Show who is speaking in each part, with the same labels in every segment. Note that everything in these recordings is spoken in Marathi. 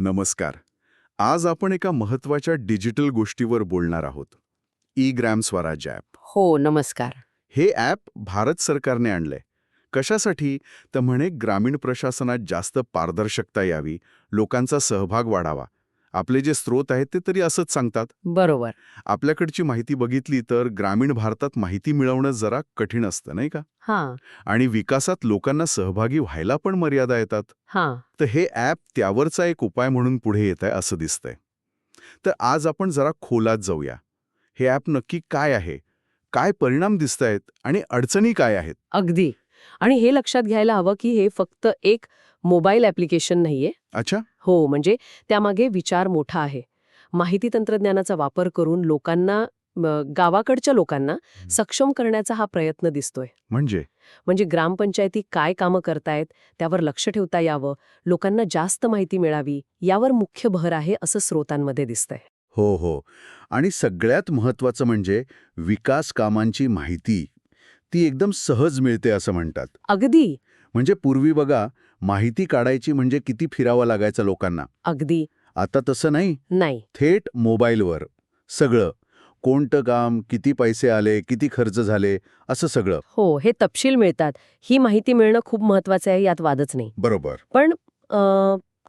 Speaker 1: नमस्कार. आज आपण एका महत्त्वाच्या डिजिटल गोष्टीवर बोलणार आहोत. E Gram Swaraj app.
Speaker 2: हो नमस्कार.
Speaker 1: हे ॲप भारत सरकारने आणलंय. कशासाठी? तर म्हणे ग्रामीण प्रशासनात जास्त पारदर्शकता यावी लोकांचा सहभाग वाढावा आपले जे स्रोत आहेत ते तरी असंच सांगतात.
Speaker 2: बरोबर.
Speaker 1: आपल्याकडची माहिती बघितली तर ग्रामीण भारतात माहिती मिळवणं जरा कठीण असतं नाही का?
Speaker 2: हां.
Speaker 1: आणि विकासात लोकांना सहभागी व्हायला पण मर्यादा येतात.
Speaker 2: हां.
Speaker 1: तर हे ॲप त्यावरचा एक उपाय म्हणून पुढे येत आहे असं दिसतंय. तर आज आपण जरा खोलात जाऊया. हे ॲप नक्की काय आहे? काय परिणाम दिसत आहेत आणि अडचणी काय आहेत?
Speaker 2: अगदी. आणि हे लक्षात घ्यायला हवं की हे फक्त एक मोबाईल ॲप्लिकेशन नाहीये.
Speaker 1: अच्छा.
Speaker 2: हो म्हणजे त्यामागे विचार मोठा आहे. माहिती तंत्रज्ञानाचा वापर करून लोकांना गावाकडच्या लोकांना सक्षम करण्याचा हा प्रयत्न दिसतोय.
Speaker 1: म्हणजे?
Speaker 2: म्हणजे ग्रामपंचायती काय कामं करतायत त्यावर लक्ष ठेवता यावं लोकांना जास्त माहिती मिळावी यावर मुख्य भर आहे असं स्रोतांमध्ये दिसतंय.
Speaker 1: हो हो. आणि सगळ्यात महत्वाचं म्हणजे विकास कामांची माहिती ती एकदम सहज मिळते असं म्हणतात.
Speaker 2: अगदी.
Speaker 1: म्हणजे पूर्वी बघा माहिती काढायची म्हणजे किती फिरावं लागायचं लोकांना.
Speaker 2: अगदी.
Speaker 1: आता तसं नाही.
Speaker 2: नाही.
Speaker 1: थेट मोबाईलवर सगळं. कोणतं काम किती पैसे आले किती खर्च झाले असं सगळं.
Speaker 2: हो हे तपशील मिळतात. ही माहिती मिळणं खूप महत्वाचं आहे यात वादच नाही.
Speaker 1: बरोबर.
Speaker 2: पण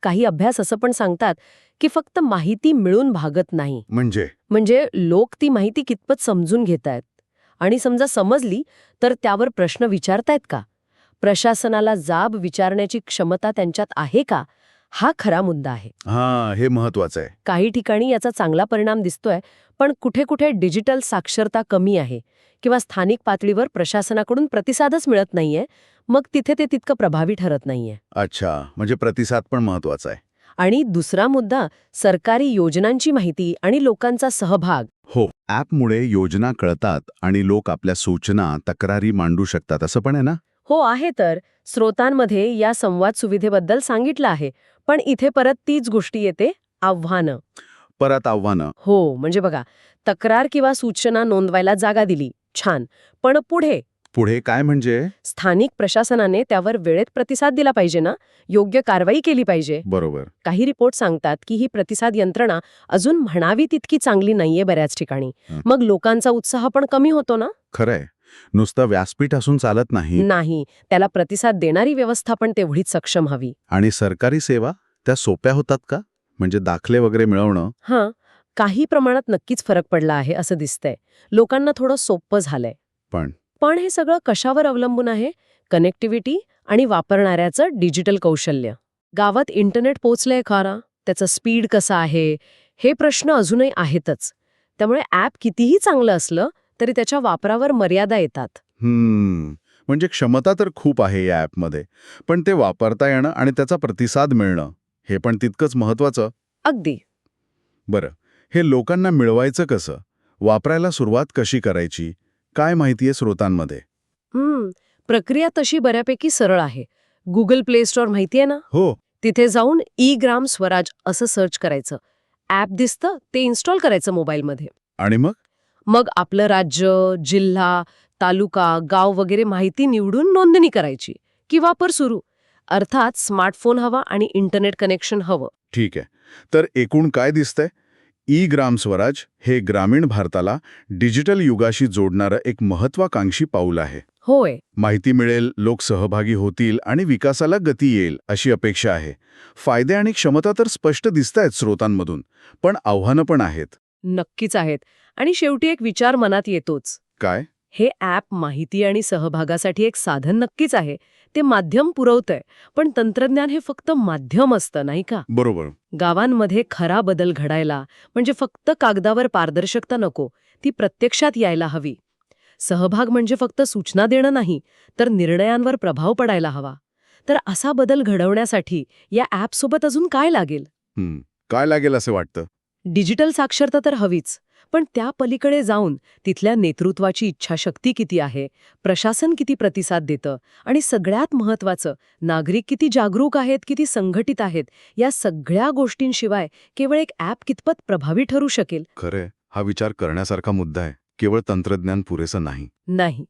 Speaker 2: काही अभ्यास असं पण सांगतात की फक्त माहिती मिळून भागत नाही.
Speaker 1: म्हणजे?
Speaker 2: म्हणजे लोक ती माहिती कितपत समजून घेत आहेत आणि समजा समजली तर त्यावर प्रश्न विचारतायत का? प्रशासनाला जाब विचारण्याची क्षमता त्यांच्यात आहे का? हा खरा मुद्दा आहे.
Speaker 1: हा हे महत्वाचं आहे.
Speaker 2: काही ठिकाणी याचा चांगला परिणाम दिसतोय पण कुठे कुठे डिजिटल साक्षरता कमी आहे किंवा स्थानिक पातळीवर प्रशासनाकडून प्रतिसादच मिळत नाहीये मग तिथे ते तितकं प्रभावी ठरत नाहीये.
Speaker 1: अच्छा म्हणजे प्रतिसाद पण महत्त्वाचा आहे.
Speaker 2: आणि दुसरा मुद्दा सरकारी योजनांची माहिती आणि लोकांचा सहभाग.
Speaker 1: हो ॲपमुळे योजना कळतात आणि लोक आपल्या सूचना तक्रारी मांडू शकतात असं पण आहे ना?
Speaker 2: हो आहे तर. स्रोतांमध्ये या संवाद सुविधेबद्दल सांगितलं आहे पण इथे परत तीच गोष्टी येते आव्हानं.
Speaker 1: परत आव्हानं.
Speaker 2: हो म्हणजे बघा तक्रार किंवा सूचना नोंदवायला जागा दिली छान. पण पुढे
Speaker 1: पुढे काय म्हणजे?
Speaker 2: स्थानिक प्रशासनाने त्यावर वेळेत प्रतिसाद दिला पाहिजे ना? योग्य कारवाई केली पाहिजे.
Speaker 1: बरोबर.
Speaker 2: काही रिपोर्ट सांगतात की ही प्रतिसाद यंत्रणा अजून म्हणावी तितकी चांगली नाहीये बऱ्याच ठिकाणी. मग लोकांचा उत्साह पण कमी होतो ना?
Speaker 1: खरंय. नुसतं व्यासपीठ असून चालत नाही.
Speaker 2: नाही. त्याला प्रतिसाद देणारी व्यवस्था पण तेवढीच सक्षम हवी.
Speaker 1: आणि सरकारी सेवा त्या सोप्या होतात का? म्हणजे दाखले वगैरे मिळवणं?
Speaker 2: हां. काही प्रमाणात नक्कीच फरक पडला आहे असं दिसतंय. लोकांना थोडं सोपं झालंय.
Speaker 1: पण
Speaker 2: पण हे सगळं कशावर अवलंबून आहे? कनेक्टिव्हिटी आणि वापरणाऱ्याचं डिजिटल कौशल्य. गावात इंटरनेट पोचलंय खरा. त्याचं स्पीड कसं आहे? हे प्रश्न अजूनही आहेतच. त्यामुळे ॲप कितीही चांगलं असलं तरी त्याच्या वापरावर मर्यादा येतात.
Speaker 1: हम्म. म्हणजे क्षमता तर खूप आहे या ॲपमध्ये. पण ते वापरता येणं आणि त्याचा प्रतिसाद मिळणं हे पण तितकंच महत्वाचं
Speaker 2: अगदी.
Speaker 1: बरं. हे लोकांना मिळवायचं कसं? वापरायला सुरुवात कशी करायची? काय माहितीये स्रोतांमध्ये?
Speaker 2: हम्म प्रक्रिया तशी बऱ्यापैकी सरळ आहे. गुगल प्ले स्टोअर माहितीये ना?
Speaker 1: हो.
Speaker 2: तिथे जाऊन ई ग्राम स्वराज असं सर्च करायचं. ॲप दिसतं ते इन्स्टॉल करायचं मोबाईलमध्ये
Speaker 1: आणि मग?
Speaker 2: मग आपलं राज्य जिल्हा तालुका गाव वगैरे माहिती निवडून नोंदणी करायची. की वापर सुरू. अर्थात स्मार्टफोन हवा आणि इंटरनेट कनेक्शन हवं.
Speaker 1: ठीक आहे. तर एकूण काय दिसतंय? ई ग्राम स्वराज हे ग्रामीण भारताला डिजिटल युगाशी जोडणारं एक महत्वाकांक्षी पाऊल आहे.
Speaker 2: होय.
Speaker 1: माहिती मिळेल लोक सहभागी होतील आणि विकासाला गती येईल अशी अपेक्षा आहे. फायदे आणि क्षमता तर स्पष्ट दिसतायत स्रोतांमधून पण आव्हानं पण आहेत.
Speaker 2: नक्कीच आहेत. आणि शेवटी एक विचार मनात येतोच.
Speaker 1: काय?
Speaker 2: हे ॲप माहिती आणि सहभागासाठी एक साधन नक्कीच आहे. ते माध्यम पुरवतंय. पण तंत्रज्ञान हे फक्त माध्यम असतं नाही का?
Speaker 1: बरोबर.
Speaker 2: गावांमध्ये खरा बदल घडायला म्हणजे फक्त कागदावर पारदर्शकता नको ती प्रत्यक्षात यायला हवी. सहभाग म्हणजे फक्त सूचना देणं नाही तर निर्णयांवर प्रभाव पडायला हवा. तर असा बदल घडवण्यासाठी या ॲपसोबत अजून काय लागेल?
Speaker 1: काय लागेल असं वाटतं?
Speaker 2: डिजिटल साक्षरता तर हवीच. पण त्या पलीकडे जाऊन तिथल्या नेतृत्वाची इच्छाशक्ती किती आहे प्रशासन किती प्रतिसाद देतं आणि सगळ्यात महत्वाचं नागरिक किती जागरूक आहेत किती संघटित आहेत या सगळ्या गोष्टींशिवाय केवळ एक ॲप कितपत प्रभावी ठरू शकेल?
Speaker 1: खरंय. हा विचार करण्यासारखा मुद्दा आहे. केवळ तंत्रज्ञान पुरेसं नाही.
Speaker 2: नाही.